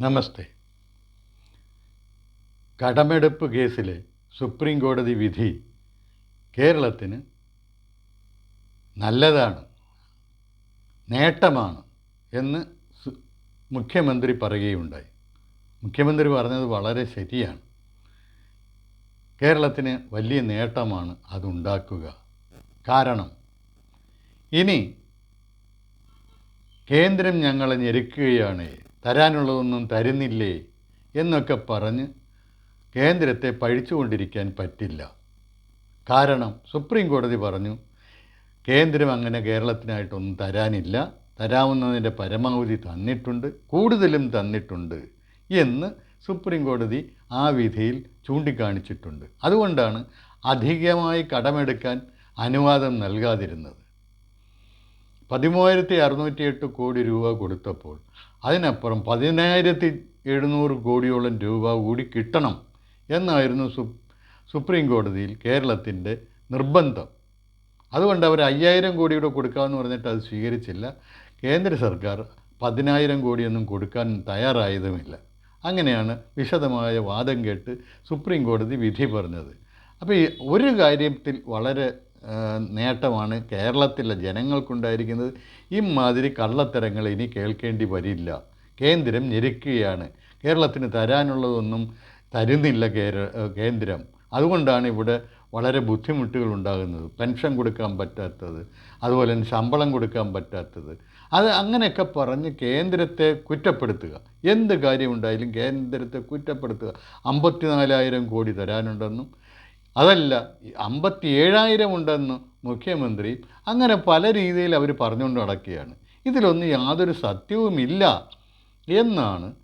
നമസ്തേ. കടമെടുപ്പ് കേസിലെ സുപ്രീം കോടതി വിധി കേരളത്തിന് നല്ലതാണ് നേട്ടമാണ് എന്ന് മുഖ്യമന്ത്രി പറയുകയുണ്ടായി. മുഖ്യമന്ത്രി പറഞ്ഞത് വളരെ ശരിയാണ്. കേരളത്തിന് വലിയ നേട്ടമാണ് അതുണ്ടാക്കുക. കാരണം ഇനി കേന്ദ്രം ഞങ്ങളെ ഞെരുക്കുകയാണ് തരാനുള്ളതൊന്നും തരുന്നില്ലേ എന്നൊക്കെ പറഞ്ഞ് കേന്ദ്രത്തെ പഴിച്ചുകൊണ്ടിരിക്കാൻ പറ്റില്ല. കാരണം സുപ്രീം കോടതി പറഞ്ഞു കേന്ദ്രം അങ്ങനെ കേരളത്തിനായിട്ടൊന്നും തരാനില്ല. തരാവുന്നതിന്റെ പരമാവധി തന്നിട്ടുണ്ട് കൂടുതലും തന്നിട്ടുണ്ട് എന്ന് സുപ്രീം കോടതി ആ വിധിയിൽ ചൂണ്ടിക്കാണിച്ചിട്ടുണ്ട്. അതുകൊണ്ടാണ് അധികമായി കടമെടുക്കാൻ അനുവാദം നൽകാതിരുന്നത്. പതിമൂവായിരത്തി അറുന്നൂറ്റി എട്ട് കോടി രൂപ കൊടുത്തപ്പോൾ അതിനപ്പുറം പതിനായിരത്തി എഴുന്നൂറ് കോടിയോളം രൂപ കൂടി കിട്ടണം എന്നായിരുന്നു സു സുപ്രീം കോടതിയിൽ കേരളത്തിന്റെ നിർബന്ധം. അതുകൊണ്ട് അവർ അയ്യായിരം കോടിയുടെ കൊടുക്കാമെന്ന് പറഞ്ഞിട്ട് അത് സ്വീകരിച്ചില്ല. കേന്ദ്ര സർക്കാർ പതിനായിരം കോടിയൊന്നും കൊടുക്കാൻ തയ്യാറായതുമില്ല. അങ്ങനെയാണ് വിശദമായ വാദം കേട്ട് സുപ്രീം കോടതി വിധി പറഞ്ഞത്. അപ്പോൾ ഈ ഒരു കാര്യത്തിൽ വളരെ നേട്ടമാണ് കേരളത്തിലെ ജനങ്ങൾക്കുണ്ടായിരിക്കുന്നത്. ഇമാതിരി കള്ളത്തരങ്ങൾ ഇനി കേൾക്കേണ്ടി വരില്ല. കേന്ദ്രം ഞെരുക്കുകയാണ്. കേരളത്തിന് തരാനുള്ളതൊന്നും തരുന്നില്ല കേന്ദ്രം. അതുകൊണ്ടാണ് ഇവിടെ വളരെ ബുദ്ധിമുട്ടുകൾ ഉണ്ടാകുന്നത് പെൻഷൻ കൊടുക്കാൻ പറ്റാത്തത്. അതുപോലെ തന്നെ ശമ്പളം കൊടുക്കാൻ പറ്റാത്തത്. അത് അങ്ങനെയൊക്കെ പറഞ്ഞ് കേന്ദ്രത്തെ കുറ്റപ്പെടുത്തുക. എന്ത് കാര്യമുണ്ടായാലും കേന്ദ്രത്തെ കുറ്റപ്പെടുത്തുക. അമ്പത്തിനാലായിരം കോടി തരാനുണ്ടെന്നും അതല്ല അമ്പത്തി ഏഴായിരം ഉണ്ടെന്ന് മുഖ്യമന്ത്രി അങ്ങനെ പല രീതിയിൽ അവർ പറഞ്ഞുകൊണ്ട് നടക്കുകയാണ്. ഇതിലൊന്നും യാതൊരു സത്യവുമില്ല എന്നാണ്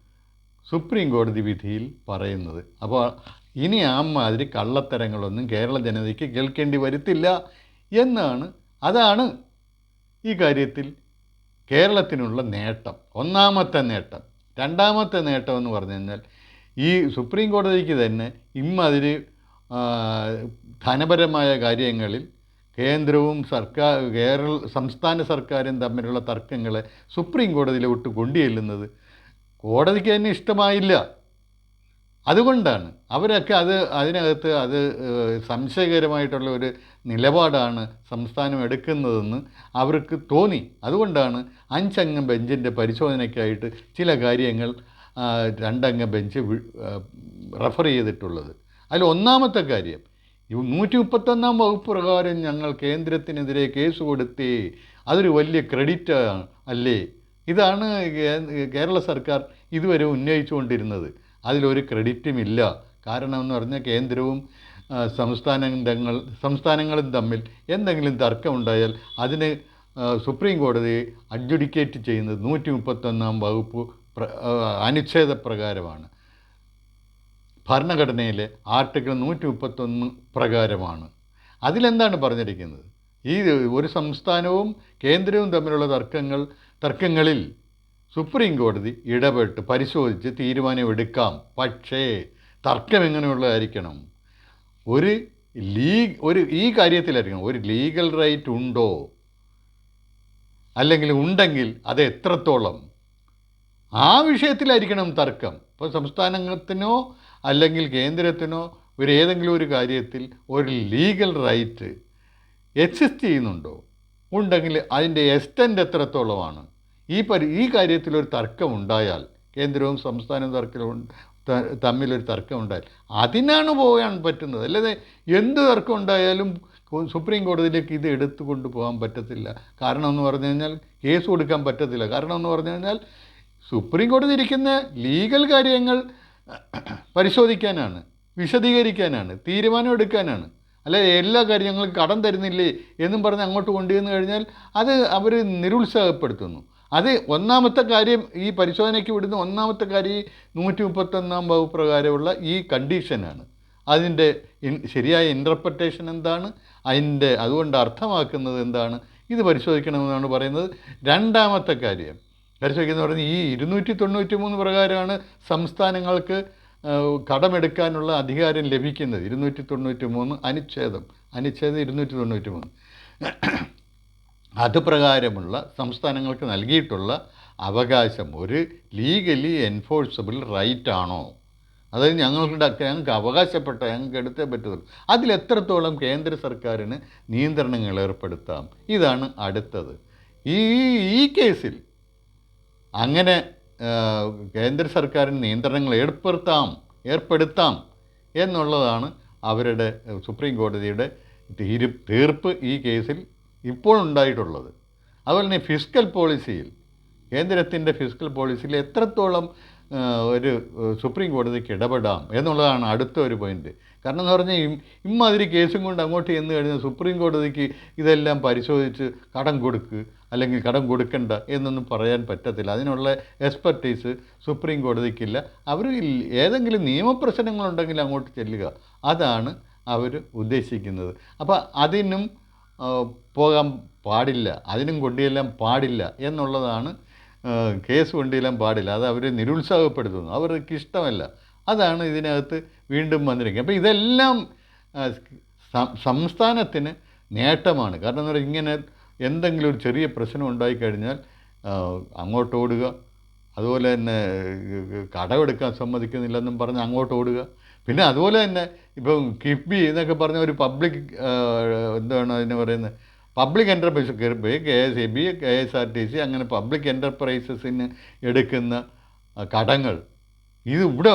സുപ്രീം കോടതി വിധിയിൽ പറയുന്നത്. അപ്പോൾ ഇനി ആ മാതിരി കള്ളത്തരങ്ങളൊന്നും കേരള ജനതയ്ക്ക് കേൾക്കേണ്ടി വരുത്തില്ല എന്നാണ്. അതാണ് ഈ കാര്യത്തിൽ കേരളത്തിനുള്ള നേട്ടം ഒന്നാമത്തെ നേട്ടം. രണ്ടാമത്തെ നേട്ടം എന്ന് പറഞ്ഞു കഴിഞ്ഞാൽ ഈ സുപ്രീം കോടതിക്ക് തന്നെ ഇമ്മാതിരി ധനപരമായ കാര്യങ്ങളിൽ കേന്ദ്രവും സർക്കാർ കേരള സംസ്ഥാന സർക്കാരും തമ്മിലുള്ള തർക്കങ്ങളെ സുപ്രീം കോടതിയിലോട്ട് കൊണ്ടുചെല്ലുന്നത് കോടതിക്ക് തന്നെ ഇഷ്ടമായില്ല. അതുകൊണ്ടാണ് അവരൊക്കെ അത് അതിനകത്ത് അത് സംശയകരമായിട്ടുള്ള ഒരു നിലപാടാണ് സംസ്ഥാനം എടുക്കുന്നതെന്ന് അവർക്ക് തോന്നി. അതുകൊണ്ടാണ് അഞ്ചംഗം ബെഞ്ചിന്റെ പരിശോധനയ്ക്കായിട്ട് ചില കാര്യങ്ങൾ രണ്ടംഗ ബെഞ്ച് റെഫർ ചെയ്തിട്ടുള്ളത്. അതിൽ ഒന്നാമത്തെ കാര്യം നൂറ്റി മുപ്പത്തൊന്നാം വകുപ്പ് പ്രകാരം ഞങ്ങൾ കേന്ദ്രത്തിനെതിരെ കേസ് കൊടുത്തി അതൊരു വലിയ ക്രെഡിറ്റ് അല്ലേ? ഇതാണ് കേരള സർക്കാർ ഇതുവരെ ഉന്നയിച്ചുകൊണ്ടിരുന്നത്. അതിലൊരു ക്രെഡിറ്റും ഇല്ല. കാരണം എന്ന് പറഞ്ഞാൽ കേന്ദ്രവും സംസ്ഥാനങ്ങൾ സംസ്ഥാനങ്ങളും തമ്മിൽ എന്തെങ്കിലും തർക്കമുണ്ടായാൽ അതിന് സുപ്രീം കോടതി അഡ്ജുഡിക്കേറ്റ് ചെയ്യുന്നത് നൂറ്റി മുപ്പത്തൊന്നാം വകുപ്പ് അനുച്ഛേദപ്രകാരമാണ് അനുച്ഛേദ പ്രകാരമാണ് ഭരണഘടനയിലെ ആർട്ടിക്കിൾ നൂറ്റി മുപ്പത്തൊന്ന് പ്രകാരമാണ്. അതിലെന്താണ് പറഞ്ഞിരിക്കുന്നത്? ഈ ഒരു സംസ്ഥാനവും കേന്ദ്രവും തമ്മിലുള്ള തർക്കങ്ങൾ തർക്കങ്ങളിൽ സുപ്രീം കോടതി ഇടപെട്ട് പരിശോധിച്ച് തീരുമാനമെടുക്കാം. പക്ഷേ തർക്കം എങ്ങനെയുള്ളതായിരിക്കണം? ഒരു ലീഗ് ഒരു ഈ കാര്യത്തിലായിരിക്കണം. ഒരു ലീഗൽ റൈറ്റ് ഉണ്ടോ? അല്ലെങ്കിൽ ഉണ്ടെങ്കിൽ അത് എത്രത്തോളം? ആ വിഷയത്തിലായിരിക്കണം തർക്കം. ഇപ്പോൾ സംസ്ഥാനത്തിനോ അല്ലെങ്കിൽ കേന്ദ്രത്തിനോ ഒരു ഏതെങ്കിലും ഒരു കാര്യത്തിൽ ഒരു ലീഗൽ റൈറ്റ് എക്സിസ്റ്റ് ചെയ്യുന്നുണ്ടോ? ഉണ്ടെങ്കിൽ അതിന്റെ എക്സ്റ്റന്റ് എത്രത്തോളമാണ്? ഈ പരി ഈ കാര്യത്തിൽ ഒരു തർക്കം ഉണ്ടായാൽ കേന്ദ്രവും സംസ്ഥാനവും തർക്കവും തമ്മിലൊരു തർക്കം ഉണ്ടായാൽ അതിനാണ് പോകാൻ പറ്റുന്നത്. അല്ലാതെ എന്ത് തർക്കം ഉണ്ടായാലും സുപ്രീം കോടതിയിലേക്ക് ഇത് എടുത്തു കൊണ്ടുപോകാൻ പറ്റത്തില്ല. കാരണം എന്ന് പറഞ്ഞു കഴിഞ്ഞാൽ കേസ് കൊടുക്കാൻ പറ്റത്തില്ല. കാരണം എന്ന് പറഞ്ഞു കഴിഞ്ഞാൽ സുപ്രീം കോടതി ഇരിക്കുന്ന ലീഗൽ കാര്യങ്ങൾ പരിശോധിക്കാനാണ് വിശദീകരിക്കാനാണ് തീരുമാനമെടുക്കാനാണ് അല്ല എല്ലാ കാര്യങ്ങളും കടം തരുന്നില്ലേ എന്നും പറഞ്ഞ് അങ്ങോട്ട് കൊണ്ടുവന്നു കഴിഞ്ഞാൽ അത് അവർ നിരുത്സാഹപ്പെടുത്തുന്നു. അത് ഒന്നാമത്തെ കാര്യം ഈ പരിശോധനയ്ക്ക് വിടുന്ന ഒന്നാമത്തെ കാര്യം ഈ നൂറ്റി മുപ്പത്തൊന്നാം വകുപ്പ് പ്രകാരമുള്ള ഈ കണ്ടീഷനാണ്. അതിന്റെ ശരിയായ ഇന്റർപ്രറ്റേഷൻ എന്താണ്? അതിന്റെ അതുകൊണ്ട് അർത്ഥമാക്കുന്നത് എന്താണ്? ഇത് പരിശോധിക്കണമെന്നാണ് പറയുന്നത്. രണ്ടാമത്തെ കാര്യം പരിശോധിക്കുന്ന പറയുന്നത് ഈ ഇരുന്നൂറ്റി തൊണ്ണൂറ്റി മൂന്ന് പ്രകാരമാണ് സംസ്ഥാനങ്ങൾക്ക് കടമെടുക്കാനുള്ള അധികാരം ലഭിക്കുന്നത്. ഇരുന്നൂറ്റി തൊണ്ണൂറ്റി മൂന്ന് അനുച്ഛേദം. അനുച്ഛേദം ഇരുന്നൂറ്റി തൊണ്ണൂറ്റി മൂന്ന് അത് പ്രകാരമുള്ള സംസ്ഥാനങ്ങൾക്ക് നൽകിയിട്ടുള്ള അവകാശം ഒരു ലീഗലി എൻഫോഴ്സബിൾ റൈറ്റ് ആണോ? അതായത് ഞങ്ങളുടെ ഞങ്ങൾക്ക് അവകാശപ്പെട്ട ഞങ്ങൾക്ക് എടുത്തേ പറ്റത്തുള്ളൂ. അതിലെത്രത്തോളം കേന്ദ്ര സർക്കാരിന് നിയന്ത്രണങ്ങൾ ഏർപ്പെടുത്താം? ഇതാണ് അടുത്തത്. ഈ ഈ കേസിൽ അങ്ങനെ കേന്ദ്ര സർക്കാരിന് നിയന്ത്രണങ്ങൾ ഏർപ്പെടുത്താം ഏർപ്പെടുത്താം എന്നുള്ളതാണ് അവരുടെ സുപ്രീം കോടതിയുടെ തീരു തീർപ്പ് ഈ കേസിൽ ഇപ്പോൾ ഉണ്ടായിട്ടുള്ളത്. അതുപോലെ തന്നെ ഫിസിക്കൽ പോളിസിയിൽ കേന്ദ്രത്തിന്റെ ഫിസിക്കൽ പോളിസിയിൽ എത്രത്തോളം ഒരു സുപ്രീം കോടതിക്ക് ഇടപെടാം എന്നുള്ളതാണ് അടുത്ത ഒരു പോയിന്റ്. കാരണം എന്ന് പറഞ്ഞാൽ ഇമ്മാതിരി കേസും കൊണ്ട് അങ്ങോട്ട് ചെന്ന് കഴിഞ്ഞാൽ സുപ്രീം കോടതിക്ക് ഇതെല്ലാം പരിശോധിച്ച് കടം കൊടുക്ക് അല്ലെങ്കിൽ കടം കൊടുക്കണ്ട എന്നൊന്നും പറയാൻ പറ്റത്തില്ല. അതിനുള്ള എക്സ്പെർട്ടീസ് സുപ്രീം കോടതിക്കില്ല. അവർ ഏതെങ്കിലും നിയമപ്രശ്നങ്ങളുണ്ടെങ്കിൽ അങ്ങോട്ട് ചെല്ലുക. അതാണ് അവർ ഉദ്ദേശിക്കുന്നത്. അപ്പോൾ അതിനും പോകാൻ പാടില്ല. അതിനും കൊണ്ടുചെല്ലാൻ പാടില്ല എന്നുള്ളതാണ് കേസ് കൊണ്ടുചെല്ലാൻ പാടില്ല. അത് അവർ നിരുത്സാഹപ്പെടുത്തുന്നു. അവർക്ക് ഇഷ്ടമല്ല. അതാണ് ഇതിനകത്ത് വീണ്ടും വന്നിരിക്കും. അപ്പോൾ ഇതെല്ലാം സംസ്ഥാനത്തിന് നേട്ടമാണ്. കാരണം എന്ന് പറഞ്ഞാൽ ഇങ്ങനെ എന്തെങ്കിലും ഒരു ചെറിയ പ്രശ്നം ഉണ്ടായിക്കഴിഞ്ഞാൽ കഴിഞ്ഞാൽ അങ്ങോട്ട് ഓടുക അതുപോലെ തന്നെ കടമെടുക്കാൻ സമ്മതിക്കുന്നില്ലെന്നും പറഞ്ഞ് അങ്ങോട്ട് ഓടുക. പിന്നെ അതുപോലെ തന്നെ ഇപ്പം കിഫ്ബി എന്നൊക്കെ പറഞ്ഞ ഒരു പബ്ലിക് എന്താണ് അതിന് പറയുന്നത്? Public enterprise K S E B K S R T C അങ്ങനെ പബ്ലിക് എന്റർപ്രൈസസിന് എടുക്കുന്ന കടങ്ങൾ ഇത് ഇവിടെ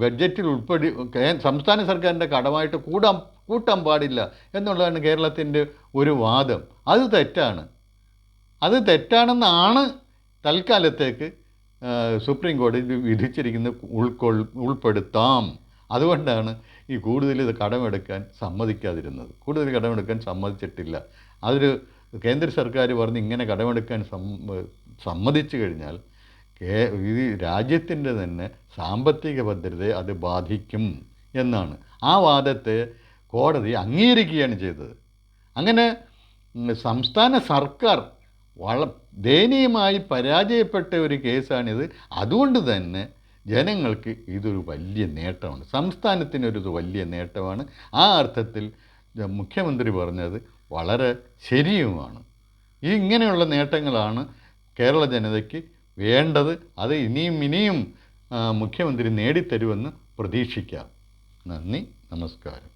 ബഡ്ജറ്റിൽ ഉൾപ്പെടി സംസ്ഥാന സർക്കാരിന്റെ കടമായിട്ട് കൂടാൻ കൂട്ടാൻ പാടില്ല എന്നുള്ളതാണ് കേരളത്തിന്റെ ഒരു വാദം. അത് തെറ്റാണ്. അത് തെറ്റാണെന്നാണ് തൽക്കാലത്തേക്ക് സുപ്രീം കോടതി വിധിച്ചിരിക്കുന്ന ഉൾക്കൊൾ ഉൾപ്പെടുത്താം. അതുകൊണ്ടാണ് ഈ കൂടുതൽ ഇത് കടമെടുക്കാൻ സമ്മതിക്കാതിരുന്നത്. കൂടുതൽ കടമെടുക്കാൻ സമ്മതിച്ചിട്ടില്ല. അതൊരു കേന്ദ്ര സർക്കാർ പറഞ്ഞ് ഇങ്ങനെ കടമെടുക്കാൻ സമ്മ സമ്മതിച്ചു കഴിഞ്ഞാൽ ഈ രാജ്യത്തിന്റെ തന്നെ സാമ്പത്തിക ഭദ്രതയെ അത് ബാധിക്കും എന്നാണ്. ആ വാദത്തെ കോടതി അംഗീകരിക്കുകയാണ് ചെയ്തത്. അങ്ങനെ സംസ്ഥാന സർക്കാർ വള ദയനീയമായി പരാജയപ്പെട്ട ഒരു കേസാണിത്. അതുകൊണ്ട് തന്നെ ജനങ്ങൾക്ക് ഇതൊരു വലിയ നേട്ടമാണ്. സംസ്ഥാനത്തിനൊരു ഒരു വലിയ നേട്ടമാണ്. ആ അർത്ഥത്തിൽ മുഖ്യമന്ത്രി പറഞ്ഞത് വളരെ ശരിയുമാണ്. ഈ ഇങ്ങനെയുള്ള നേട്ടങ്ങളാണ് കേരള ജനതയ്ക്ക് വേണ്ടത് അത് ഇനിയും ഇനിയും മുഖ്യമന്ത്രി നേടിത്തരുമെന്ന് പ്രതീക്ഷിക്കാം. നന്ദി നമസ്കാരം.